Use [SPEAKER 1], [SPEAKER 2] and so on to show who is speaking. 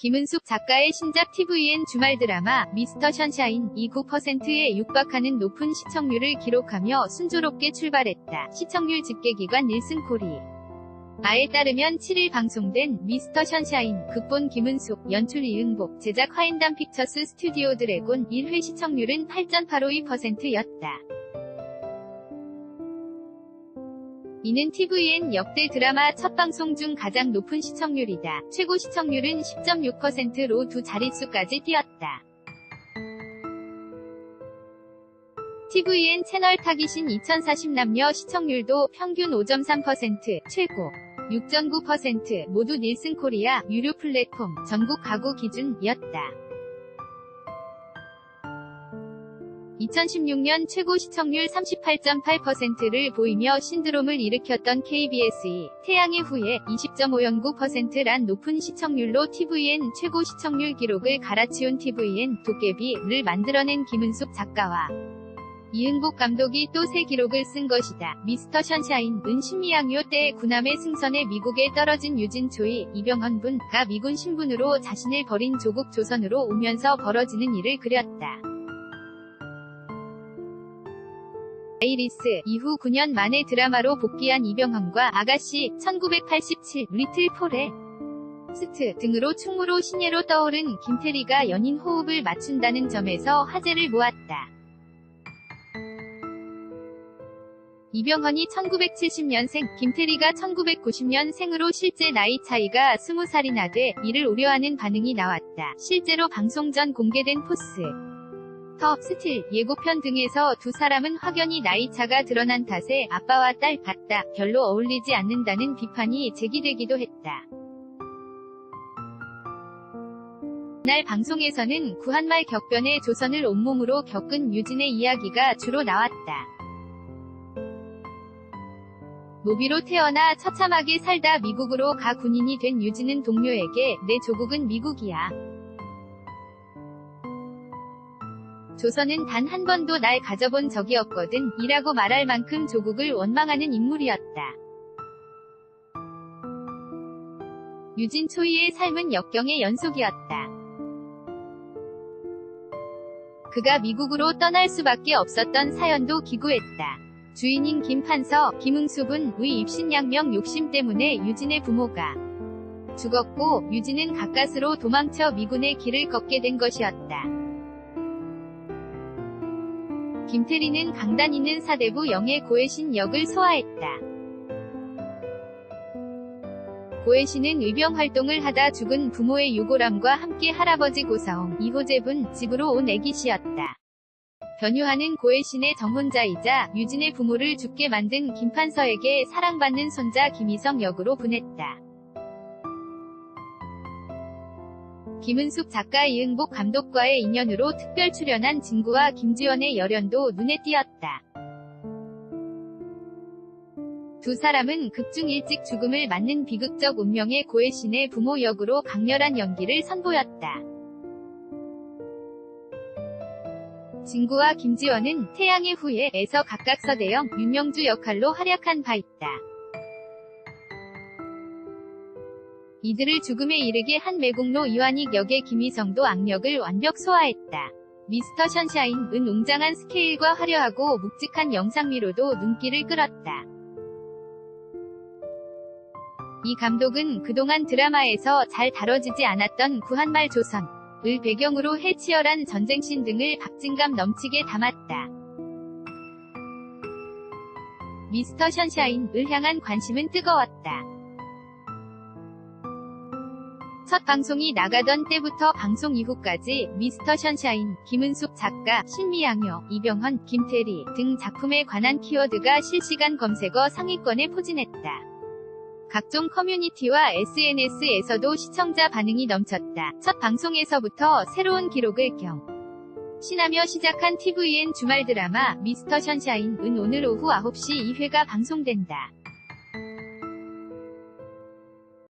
[SPEAKER 1] 김은숙 작가의 신작 TVN 주말 드라마 미스터 션샤인 29%에 육박하는 높은 시청률을 기록하며 순조롭게 출발했다. 시청률 집계기관 닐슨코리 아에 따르면 7일 방송된 미스터 션샤인 극본 김은숙 연출 이응복 제작 화인담 픽처스 스튜디오 드래곤 1회 시청률은 8.852%였다. 이는 TVN 역대 드라마 첫 방송 중 가장 높은 시청률이다. 최고 시청률은 10.6%로 두 자릿수까지 뛰었다. TVN 채널 타깃인 2040 남녀 시청률도 평균 5.3%, 최고 6.9% 모두 닐슨 코리아 유료 플랫폼 전국 가구 기준이었다. 2016년 최고 시청률 38.8%를 보이며 신드롬을 일으켰던 KBS이 태양의 후예 20.509%란 높은 시청률로 TVN 최고 시청률 기록을 갈아치운 TVN 도깨비를 만들어낸 김은숙 작가와 이응복 감독이 또 새 기록을 쓴 것이다. 미스터 션샤인은 신미양요 때 구남의 승선에 미국에 떨어진 유진초이, 이병헌 분가 미군 신분으로 자신을 버린 조국 조선으로 오면서 벌어지는 일을 그렸다. 아이리스 이후 9년 만에 드라마로 복귀한 이병헌과 아가씨 1987 리틀 포레 스트 등으로 충무로 신예로 떠오른 김태리가 연인 호흡을 맞춘다는 점에서 화제를 모았다. 이병헌이 1970년생, 김태리가 1990년생으로 실제 나이 차이가 20살이나 돼 이를 우려하는 반응이 나왔다. 실제로 방송 전 공개된 포스. 더, 스틸, 예고편 등에서 두 사람은 확연히 나이차가 드러난 탓에 아빠와 딸 같다, 별로 어울리지 않는다는 비판이 제기되기도 했다. 날 방송에서는 구한말 격변의 조선을 온몸으로 겪은 유진의 이야기가 주로 나왔다. 노비로 태어나 처참하게 살다 미국으로 가 군인이 된 유진은 동료에게 내 조국은 미국이야. 조선은 단 한 번도 날 가져본 적이 없거든 이라고 말할 만큼 조국을 원망하는 인물이었다. 유진 초이의 삶은 역경의 연속이었다. 그가 미국으로 떠날 수밖에 없었던 사연도 기구했다. 주인인 김판서, 김응숙은 의 입신양명 욕심 때문에 유진의 부모가 죽었고 유진은 가까스로 도망쳐 미군의 길을 걷게 된 것이었다. 김태리는 강단 있는 사대부 영의 고해신 역을 소화했다. 고해신은 의병 활동을 하다 죽은 부모의 유고람과 함께 할아버지 고사홍, 이호재분 집으로 온 애기씨였다. 변유하는 고해신의 정혼자이자 유진의 부모를 죽게 만든 김판서에게 사랑받는 손자 김희성 역으로 분했다. 김은숙 작가 이응복 감독과의 인연으로 특별 출연한 진구와 김지원의 열연도 눈에 띄었다. 두 사람은 극중 일찍 죽음을 맞는 비극적 운명의 고해신의 부모 역으로 강렬한 연기를 선보였다. 진구와 김지원은 태양의 후예에서 각각 서대영, 윤명주 역할로 활약한 바 있다. 이들을 죽음에 이르게 한 매국노 이완익 역의 김희성도 악력을 완벽 소화했다. 미스터 션샤인은 웅장한 스케일과 화려하고 묵직한 영상미로도 눈길을 끌었다. 이 감독은 그동안 드라마에서 잘 다뤄지지 않았던 구한말 조선, 을 배경으로 해치열한 전쟁신 등을 박진감 넘치게 담았다. 미스터 션샤인을 향한 관심은 뜨거웠다. 첫 방송이 나가던 때부터 방송 이후까지 미스터 션샤인, 김은숙 작가, 신미양요, 이병헌, 김태리 등 작품에 관한 키워드가 실시간 검색어 상위권에 포진했다. 각종 커뮤니티와 SNS에서도 시청자 반응이 넘쳤다. 첫 방송에서부터 새로운 기록을 경. 신하며 시작한 TVN 주말 드라마 미스터 션샤인은 오늘 오후 9시 2회가 방송된다.